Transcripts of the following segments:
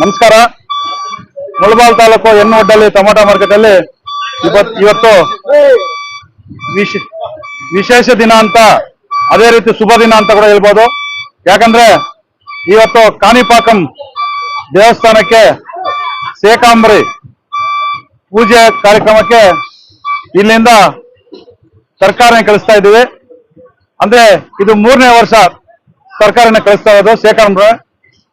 ನಮಸ್ಕಾರ. ಮುಳಬಾಲ್ ತಾಲೂಕು ಹೆಣ್ಣೊಡ್ಡಲ್ಲಿ tomato market ಅಲ್ಲಿ ಇವತ್ತು ವಿಶ್- ವಿಶೇಷ ದಿನ ಅಂತ, ಅದೇ ರೀತಿ ಶುಭ ದಿನ ಅಂತ ಕೂಡ ಹೇಳ್ಬೋದು. ಯಾಕಂದ್ರೆ ಇವತ್ತು ಕಾಣಿಪಾಕಂ ದೇವಸ್ಥಾನಕ್ಕೆ ಸೇಕಾಂಬರಿ ಪೂಜೆ ಕಾರ್ಯಕ್ರಮಕ್ಕೆ ಇಲ್ಲಿಂದ ಸರ್ಕಾರನ ಕಳಿಸ್ತಾ ಇದ್ದೀವಿ. ಅಂದ್ರೆ ಇದು ಮೂರನೇ ವರ್ಷ ಸರ್ಕಾರನ ಕಳಿಸ್ತಾ ಇರೋದು ಸೇಕಾಂಬ್ರ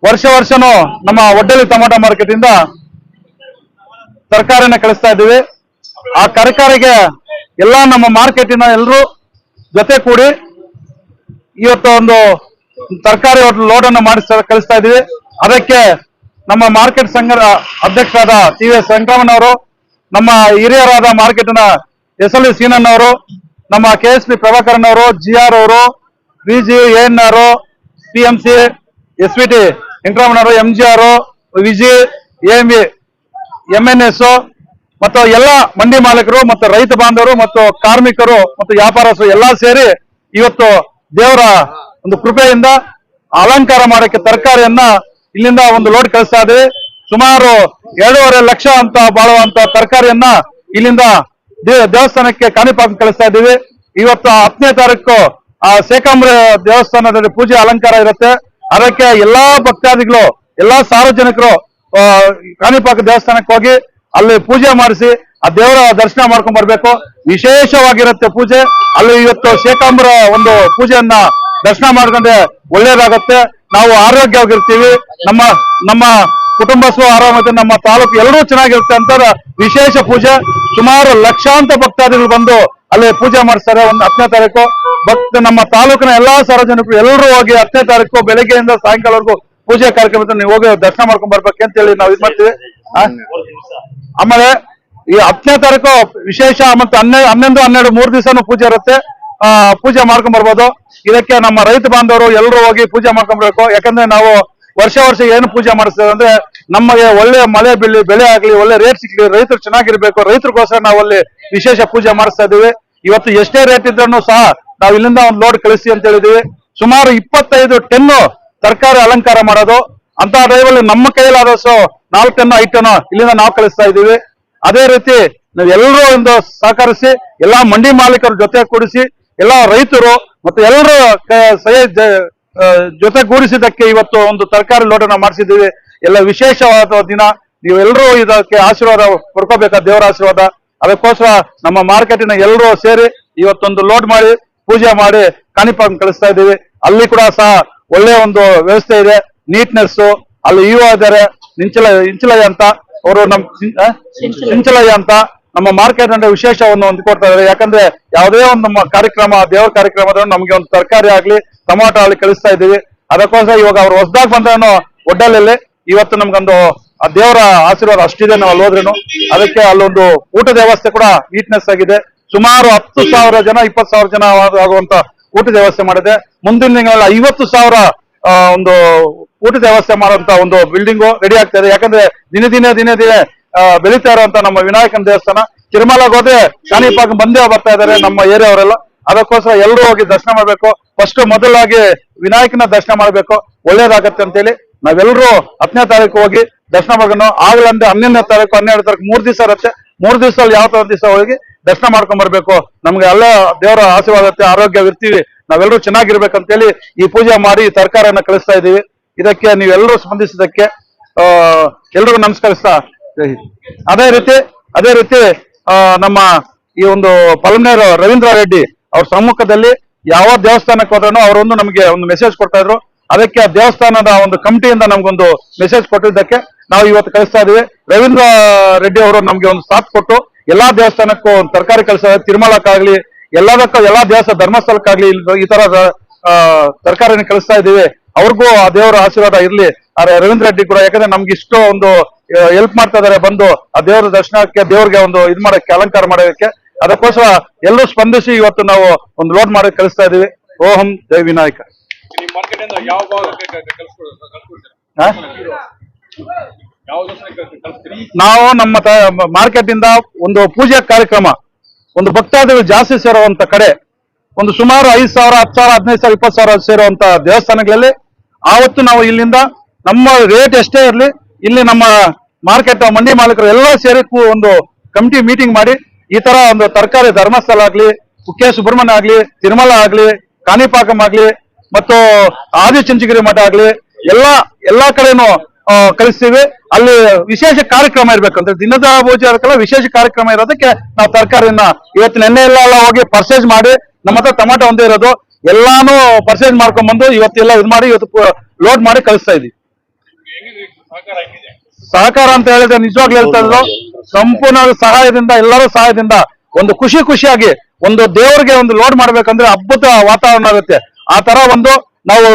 ವರ್ಷ ವರ್ಷನೂ ನಮ್ಮ ಒಡ್ಡಲಿ ಟೊಮಾಟೊ ಮಾರ್ಕೆಟ್ ಇಂದ ತರಕಾರಿನ ಕಳಿಸ್ತಾ ಇದ್ದೀವಿ. ಆ ತರಕಾರಿಗೆ ಎಲ್ಲ ನಮ್ಮ ಮಾರ್ಕೆಟಿನ ಎಲ್ಲರೂ ಜೊತೆ ಕೂಡಿ ಇವತ್ತು ಒಂದು ತರಕಾರಿ ಲೋಡನ್ನು ಮಾಡಿ ಕಳಿಸ್ತಾ ಇದ್ದೀವಿ. ಅದಕ್ಕೆ ನಮ್ಮ ಮಾರ್ಕೆಟ್ ಸಂಘದ ಅಧ್ಯಕ್ಷರಾದ ಟಿ ಎಸ್ ವೆಂಕಟರಮಣವರು ನಮ್ಮ ಹಿರಿಯರಾದ ಮಾರ್ಕೆಟ್ನ ಎಸ್ ಎಲ್ ಸೀನನ್ ಅವರು, ನಮ್ಮ ಕೆ ಎಸ್ ಪಿ ಪ್ರಭಾಕರನ್ ಅವರು ಜಿ ಆರ್ ಅವರು B G N R P M C S V T ವೆಂಕಟರಮಣವರು M G R Viji, M M N S ಮತ್ತು ಎಲ್ಲ ಮಂಡಿ ಮಾಲೀಕರು ಮತ್ತು ರೈತ ಬಾಂಧವರು ಮತ್ತು ಕಾರ್ಮಿಕರು ಮತ್ತು ವ್ಯಾಪಾರಸ್ಥರು ಎಲ್ಲ ಸೇರಿ ಇವತ್ತು ದೇವರ ಒಂದು ಕೃಪೆಯಿಂದ ಅಲಂಕಾರ ಮಾಡಕ್ಕೆ ತರಕಾರಿಯನ್ನ ಇಲ್ಲಿಂದ ಒಂದು ಲೋಡ್ ಕಳಿಸ್ತಾ ಇದ್ದೀವಿ. ಸುಮಾರು ಎರಡೂವರೆ ಲಕ್ಷ ಅಂತ ಬಾಳುವಂತ ತರಕಾರಿಯನ್ನ ಇಲ್ಲಿಂದ ದೇವಸ್ಥಾನಕ್ಕೆ ಕಾಣಿಪಾಕ ಕಳಿಸ್ತಾ ಇದ್ದೀವಿ. ಇವತ್ತು ಹತ್ತನೇ ತಾರೀಕು ಆ ಶೇಕಾಂಬ್ರ ದೇವಸ್ಥಾನದಲ್ಲಿ ಪೂಜೆ ಅಲಂಕಾರ ಇರುತ್ತೆ. ಅದಕ್ಕೆ ಎಲ್ಲಾ ಭಕ್ತಾದಿಗಳು, ಎಲ್ಲಾ ಸಾರ್ವಜನಿಕರು ಕಾಣಿಪಾಕ ದೇವಸ್ಥಾನಕ್ಕೆ ಹೋಗಿ ಅಲ್ಲಿ ಪೂಜೆ ಮಾಡಿಸಿ, ಆ ದೇವರ ದರ್ಶನ ಮಾಡ್ಕೊಂಡ್ ಬರ್ಬೇಕು. ವಿಶೇಷವಾಗಿರುತ್ತೆ ಪೂಜೆ. ಅಲ್ಲಿ ಇವತ್ತು ಶೇಖಾಂಬರ ಒಂದು ಪೂಜೆಯನ್ನ ದರ್ಶನ ಮಾಡ್ಕೊಂಡ್ರೆ ಒಳ್ಳೇದಾಗತ್ತೆ. ನಾವು ಆರೋಗ್ಯವಾಗಿರ್ತೀವಿ. ನಮ್ಮ ನಮ್ಮ ಕುಟುಂಬ ಸ್ವ ಆರಾಮತೆ ನಮ್ಮ ತಾಲೂಕು ಎಲ್ಲರೂ ಚೆನ್ನಾಗಿರುತ್ತೆ ಅಂತ ವಿಶೇಷ ಪೂಜೆ. ಸುಮಾರು ಲಕ್ಷಾಂತರ ಭಕ್ತಾದಿಗಳು ಬಂದು ಅಲ್ಲಿ ಪೂಜೆ ಮಾಡಿಸ್ತಾರೆ ಒಂದು ಹತ್ತನೇ ತಾರೀಕು. ಭಕ್ತ ನಮ್ಮ ತಾಲೂಕಿನ ಎಲ್ಲಾ ಸಾರ್ವಜನಿಕರು ಎಲ್ಲರೂ ಹೋಗಿ ಹತ್ತನೇ ತಾರೀಕು ಬೆಳಗ್ಗೆಯಿಂದ ಸಾಯಂಕಾಲವರೆಗೂ ಪೂಜೆ ಕಾರ್ಯಕ್ರಮದ ನೀವು ಹೋಗಿ ದರ್ಶನ ಮಾಡ್ಕೊಂಡ್ ಬರ್ಬೇಕು ಅಂತ ಹೇಳಿ ನಾವು ಇದು ಮಾಡ್ತೀವಿ. ಆಮೇಲೆ ಈ ಹತ್ತನೇ ತಾರೀಕು ವಿಶೇಷ ಮತ್ತೆ ಹನ್ನೆ ಹನ್ನೊಂದು, ಹನ್ನೆರಡು, ಮೂರು ದಿವಸನೂ ಪೂಜೆ ಇರುತ್ತೆ. ಆ, ಪೂಜೆ ಮಾಡ್ಕೊಂಡ್ ಬರ್ಬೋದು. ಇದಕ್ಕೆ ನಮ್ಮ ರೈತ ಬಾಂಧವರು ಎಲ್ಲರೂ ಹೋಗಿ ಪೂಜೆ ಮಾಡ್ಕೊಂಡ್ ಬರ್ಬೇಕು. ಯಾಕಂದ್ರೆ ನಾವು ವರ್ಷ ವರ್ಷ ಏನು ಪೂಜೆ ಮಾಡಿಸ್ತೇವೆ ಅಂದ್ರೆ ನಮಗೆ ಒಳ್ಳೆ ಮಳೆ ಬೀಳಿ ಬೆಳೆ ಆಗ್ಲಿ, ಒಳ್ಳೆ ರೇಟ್ ಸಿಗ್ಲಿ, ರೈತರು ಚೆನ್ನಾಗಿರ್ಬೇಕು. ರೈತರಿಗೋಸ್ಕರ ನಾವು ಅಲ್ಲಿ ವಿಶೇಷ ಪೂಜೆ ಮಾಡಿಸ್ತಾ ಇದೀವಿ ಇವತ್ತು ಎಷ್ಟೇ ರೇಟ್ ಇದ್ರೂ ಸಹ ನಾವು ಇಲ್ಲಿಂದ ಒಂದು ಲೋಡ್ ಕಳಿಸಿ ಅಂತ ಹೇಳಿದೀವಿ ಸುಮಾರು ಇಪ್ಪತ್ತೈದು ಟೆನ್ನು ತರಕಾರಿ ಅಲಂಕಾರ ಮಾಡೋದು. ಅಂತ ಟೈಮಲ್ಲಿ ನಮ್ಮ ಕೈಲಾದಷ್ಟು ನಾಲ್ಕು ಟನ್ ಐದು ಇಲ್ಲಿಂದ ನಾವು ಕಳಿಸ್ತಾ ಇದ್ದೀವಿ. ಅದೇ ರೀತಿ ನಾವು ಎಲ್ಲರೂ ಒಂದು ಸಹಕರಿಸಿ ಎಲ್ಲಾ ಮಂಡಿ ಮಾಲೀಕರ ಜೊತೆ ಕೂಡಿಸಿ ಎಲ್ಲಾ ರೈತರು ಮತ್ತೆ ಎಲ್ಲರೂ ಸಹ ಸಹಿ ಜ- ಆ, ಜೊತೆಗೂಡಿಸಿದ್ದಕ್ಕೆ ಇವತ್ತು ಒಂದು ತರಕಾರಿ ಲೋಡನ್ನ ಮಾಡಿಸಿದ್ದೀವಿ. ಎಲ್ಲ ವಿಶೇಷವಾದ ದಿನ. ನೀವೆಲ್ಲರೂ ಇದಕ್ಕೆ ಆಶೀರ್ವಾದ ಪಡ್ಕೋಬೇಕಾದ ದೇವರ ಆಶೀರ್ವಾದ. ಅದಕ್ಕೋಸ್ಕರ ನಮ್ಮ ಮಾರ್ಕೆಟಿನ ಎಲ್ಲರೂ ಸೇರಿ ಇವತ್ತೊಂದು ಲೋಡ್ ಮಾಡಿ ಪೂಜೆ ಮಾಡಿ ಕಾಣಿಪಾಕ ಕಳಿಸ್ತಾ ಇದ್ದೀವಿ. ಅಲ್ಲಿ ಕೂಡ ಸಹ ಒಳ್ಳೆ ಒಂದು ವ್ಯವಸ್ಥೆ ಇದೆ ನೀಟ್ನೆಸ್ ಅಲ್ಲಿ ಇವ ಇದ್ದಾರೆ ನಿಂಚಲ ಇಂಚಲಯ್ಯ ಅಂತ. ಅವರು ನಮ್ ಇಂಚಲ ಅಂತ ನಮ್ಮ ಮಾರ್ಕೆಟ್ ಅಂದ್ರೆ ವಿಶೇಷವನ್ನು ಹೊಂದಿಕೊಡ್ತಾ ಇದ್ದಾರೆ. ಯಾಕಂದ್ರೆ ಯಾವುದೇ ಒಂದು ನಮ್ಮ ಕಾರ್ಯಕ್ರಮ ದೇವರ ಕಾರ್ಯಕ್ರಮದ ನಮ್ಗೆ ಒಂದು ತರಕಾರಿ ಆಗ್ಲಿ ಟೊಮಾಟೊ ಆಗ್ಲಿ ಕಳಿಸ್ತಾ ಇದ್ದೀವಿ. ಅದಕ್ಕೋಸ್ಕರ ಇವಾಗ ಅವ್ರು ಹೊಸದಾಗಿ ಬಂದ್ರೂ ಒಡ್ಡಲಲ್ಲಿ ಇವತ್ತು ನಮ್ಗೊಂದು ಆ ದೇವರ ಆಶೀರ್ವಾದ ಅಷ್ಟಿದೆ ನಾವು ಅಲ್ಲಿ ಹೋದ್ರೇನು? ಅದಕ್ಕೆ ಅಲ್ಲೊಂದು ಊಟದ ವ್ಯವಸ್ಥೆ ಕೂಡ ನೀಟ್ನೆಸ್ ಆಗಿದೆ. ಸುಮಾರು ಹತ್ತು ಸಾವಿರ ಜನ, ಇಪ್ಪತ್ತು ಸಾವಿರ ಜನ ಆಗ- ಆಗುವಂತ ಊಟದ ವ್ಯವಸ್ಥೆ ಮಾಡಿದೆ. ಮುಂದಿನ ದಿನಗಳಲ್ಲಿ ಐವತ್ತು ಸಾವಿರ ಒಂದು ಊಟದ ವ್ಯವಸ್ಥೆ ಮಾಡುವಂತ ಒಂದು ಬಿಲ್ಡಿಂಗು ರೆಡಿ ಆಗ್ತಾ ಇದೆ. ಯಾಕಂದ್ರೆ ದಿನೇ ದಿನೇ ದಿನೇ ದಿನೇ ಬೆಳೀತಾ ಇರುವಂತ ನಮ್ಮ ವಿನಾಯಕನ ದೇವಸ್ಥಾನ. ತಿರುಮಲಗೆ ಶಾನಿಪಾಕ್ ಬಂದೇ ಬರ್ತಾ ಇದಾರೆ ನಮ್ಮ ಏರಿಯಾ ಅವರೆಲ್ಲ. ಅದಕ್ಕೋಸ್ಕರ ಎಲ್ಲರೂ ಹೋಗಿ ದರ್ಶನ ಮಾಡ್ಬೇಕು. ಫಸ್ಟ್ ಮೊದಲಾಗಿ ವಿನಾಯಕನ ದರ್ಶನ ಮಾಡ್ಬೇಕು. ಒಳ್ಳೇದಾಗತ್ತೆ ಅಂತೇಳಿ ನಾವೆಲ್ಲರೂ ಹತ್ತನೇ ತಾರೀಕು ಹೋಗಿ ದರ್ಶನ ಮಾಡ್ಕೊಂಡು ಆಗ್ಲಂದ್ರೆ ಹನ್ನೊಂದನೇ ತಾರೀಕು ಹನ್ನೆರಡು ತಾರೀಕು ಮೂರ್ ದಿವಸ ಇರುತ್ತೆ. ಮೂರ್ ದಿವಸದಲ್ಲಿ ಯಾವ ತರ ದಿವಸ ಹೋಗಿ ದರ್ಶನ ಮಾಡ್ಕೊಂಡ್ ಬರ್ಬೇಕು. ನಮ್ಗೆ ಎಲ್ಲ ದೇವರ ಆಶೀರ್ವಾದತ್ತೆ ಆರೋಗ್ಯವಿರ್ತೀವಿ ನಾವೆಲ್ಲರೂ ಚೆನ್ನಾಗಿರ್ಬೇಕಂತೇಳಿ ಈ ಪೂಜೆ ಮಾಡಿ ಈ ತರಕಾರಿಯನ್ನ ಕಳಿಸ್ತಾ ಇದೀವಿ. ಇದಕ್ಕೆ ನೀವೆಲ್ಲರೂ ಸ್ಪಂದಿಸಿದ್ದಕ್ಕೆ, ಆ, ಎಲ್ರಿಗೂ ನಮಸ್ಕರಿಸ್ತಾ ಅದೇ ರೀತಿ ಅದೇ ರೀತಿ ನಮ್ಮ ಈ ಒಂದು ಪಲ್ಮೇರ್ ರವೀಂದ್ರ ರೆಡ್ಡಿ ಅವ್ರ ಸಮ್ಮುಖದಲ್ಲಿ ಯಾವ ದೇವಸ್ಥಾನಕ್ಕೆ ಹೋದ್ರೂ ಅವರೊಂದು ನಮಗೆ ಒಂದು ಮೆಸೇಜ್ ಕೊಡ್ತಾ ಇದ್ರು. ಅದಕ್ಕೆ ಆ ದೇವಸ್ಥಾನದ ಒಂದು ಕಮಿಟಿಯಿಂದ ನಮ್ಗೊಂದು ಮೆಸೇಜ್ ಕೊಟ್ಟಿದ್ದಕ್ಕೆ ನಾವು ಇವತ್ತು ಕಳಿಸ್ತಾ ಇದೀವಿ. ರವೀಂದ್ರ ರೆಡ್ಡಿ ಅವರು ನಮ್ಗೆ ಒಂದು ಸಾಥ್ ಕೊಟ್ಟು ಎಲ್ಲಾ ದೇವಸ್ಥಾನಕ್ಕೂ ಒಂದು ತರಕಾರಿ ಕಳಿಸ ತಿರುಮಲಕ್ಕಾಗ್ಲಿ ಎಲ್ಲದಕ್ಕೂ ಎಲ್ಲಾ ದೇವಸ್ಥಾನ ಧರ್ಮಸ್ಥಳಕ್ಕಾಗ್ಲಿ ಈ ತರ ತರಕಾರಿನ ಕಳಿಸ್ತಾ ಇದ್ದೀವಿ ಅವ್ರಿಗೂ ಆ ದೇವರ ಆಶೀರ್ವಾದ ಇರ್ಲಿ. ಆದ್ರೆ ರವೀಂದ್ರ ರೆಡ್ಡಿ ಕೂಡ, ಯಾಕಂದ್ರೆ ನಮ್ಗೆ ಇಷ್ಟು ಒಂದು ಹೆಲ್ಪ್ ಮಾಡ್ತಾ ಇದಾರೆ ಬಂದು ಆ ದೇವರ ದರ್ಶನಕ್ಕೆ, ದೇವ್ರಿಗೆ ಒಂದು ಇದ್ ಮಾಡಕ್ಕೆ, ಅಲಂಕಾರ ಮಾಡೋದಕ್ಕೆ. ಅದಕ್ಕೋಸ್ಕರ ಎಲ್ಲರೂ ಸ್ಪಂದಿಸಿ ಇವತ್ತು ನಾವು ಒಂದು ಲೋಡ್ ಮಾಡಿ ಕಳಿಸ್ತಾ ಇದೀವಿ ಓಹಂ ಜೈ ವಿನಾಯಕ. ನಾವು ನಮ್ಮ ಮಾರ್ಕೆಟ್ ಇಂದ ಒಂದು ಪೂಜಾ ಕಾರ್ಯಕ್ರಮ ಒಂದು ಭಕ್ತಾದಿಗಳು ಜಾಸ್ತಿ ಸೇರುವಂತ ಕಡೆ ಒಂದು ಸುಮಾರು ಐದು ಸಾವಿರ ಹತ್ತು ಸಾವಿರ ಹದಿನೈದು ಸಾವಿರ ಇಪ್ಪತ್ತು ಸಾವಿರ ಸೇರುವಂತ ದೇವಸ್ಥಾನಗಳಲ್ಲಿ ಆವತ್ತು ನಾವು ಇಲ್ಲಿಂದ ನಮ್ಮ ರೇಟ್ ಎಷ್ಟೇ ಇರಲಿ ಇಲ್ಲಿ ನಮ್ಮ ಮಾರ್ಕೆಟ್ ಮಂಡಿ ಮಾಲೀಕರು ಎಲ್ಲ ಸೇರಿಕೂ ಒಂದು ಕಮಿಟಿ ಮೀಟಿಂಗ್ ಮಾಡಿ ಈ ತರ ಒಂದು ತರಕಾರಿ ಧರ್ಮಸ್ಥಳ ಆಗ್ಲಿ ಕುಕ್ಕೆ ಸುಬ್ರಹ್ಮಣ್ಯ ಆಗ್ಲಿ, ತಿರುಮಲ ಆಗ್ಲಿ ಕಾಣಿಪಾಕಂ ಆಗ್ಲಿ, ಮತ್ತು ಆದಿಚುಂಚನಗಿರಿ ಮಠ ಆಗ್ಲಿ, ಎಲ್ಲಾ ಎಲ್ಲಾ ಕಡೆನೂ ಕಲಿಸ್ತೀವಿ ಅಲ್ಲಿ ವಿಶೇಷ ಕಾರ್ಯಕ್ರಮ ಇರ್ಬೇಕಂದ್ರೆ ದಿನದ ಭೋಜನಕ್ಕೆಲ್ಲ ವಿಶೇಷ ಕಾರ್ಯಕ್ರಮ ಇರೋದಕ್ಕೆ ನಾವು ತರಕಾರಿನ ಇವತ್ತು ನೆನ್ನೆ ಎಲ್ಲ ಹೋಗಿ ಪರ್ಚೇಸ್ ಮಾಡಿ, ನಮ್ಮ ಹತ್ರ ಟೊಮಾಟೊ ಒಂದೇ ಇರೋದು, ಎಲ್ಲಾನು ಪರ್ಚೇಸ್ ಮಾಡ್ಕೊಂಡ್ ಬಂದು ಇವತ್ತೆಲ್ಲ ಇದು ಮಾಡಿ, ಇವತ್ತು ಲೋಡ್ ಮಾಡಿ ಕಳಿಸ್ತಾ ಇದೀವಿ. ಸಹಕಾರ ಅಂತ ಹೇಳಿದ್ರೆ ನಿಜವಾಗ್ಲೂ ಹೇಳ್ತಾ ಇದ್ರು ಸಂಪೂರ್ಣ ಸಹಾಯದಿಂದ ಎಲ್ಲರೂ ಸಹಾಯದಿಂದ ಒಂದು ಖುಷಿ ಖುಷಿಯಾಗಿ ಒಂದು ದೇವರಿಗೆ ಒಂದು ಲೋಡ್ ಮಾಡ್ಬೇಕಂದ್ರೆ ಅದ್ಭುತ ವಾತಾವರಣ ಆಗುತ್ತೆ ಆ ತರ ಒಂದು ನಾವು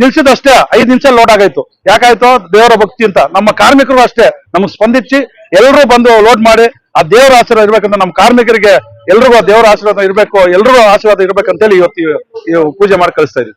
ನಿಲ್ಸಿದಷ್ಟೇ ಐದ್ ನಿಮಿಷ ಲೋಡ್ ಆಗಾಯ್ತು. ಯಾಕಾಯ್ತು? ದೇವರ ಭಕ್ತಿ ಅಂತ. ನಮ್ಮ ಕಾರ್ಮಿಕರು ಅಷ್ಟೇ. ನಮ್ಗೆ ಸ್ಪಂದಿಸಿ ಎಲ್ಲರೂ ಬಂದು ಲೋಡ್ ಮಾಡಿ ಆ ದೇವರ ಆಶೀರ್ವಾದ ಇರ್ಬೇಕಂತ ನಮ್ಮ ಕಾರ್ಮಿಕರಿಗೆ ಎಲ್ರಿಗೂ ದೇವರ ಆಶೀರ್ವಾದ ಇರ್ಬೇಕು ಎಲ್ರಿಗೂ ಆಶೀರ್ವಾದ ಇರ್ಬೇಕಂತೇಳಿ ಇವತ್ತು ಪೂಜೆ ಮಾಡಿ ಕಳಿಸ್ತಾ ಇದೀವಿ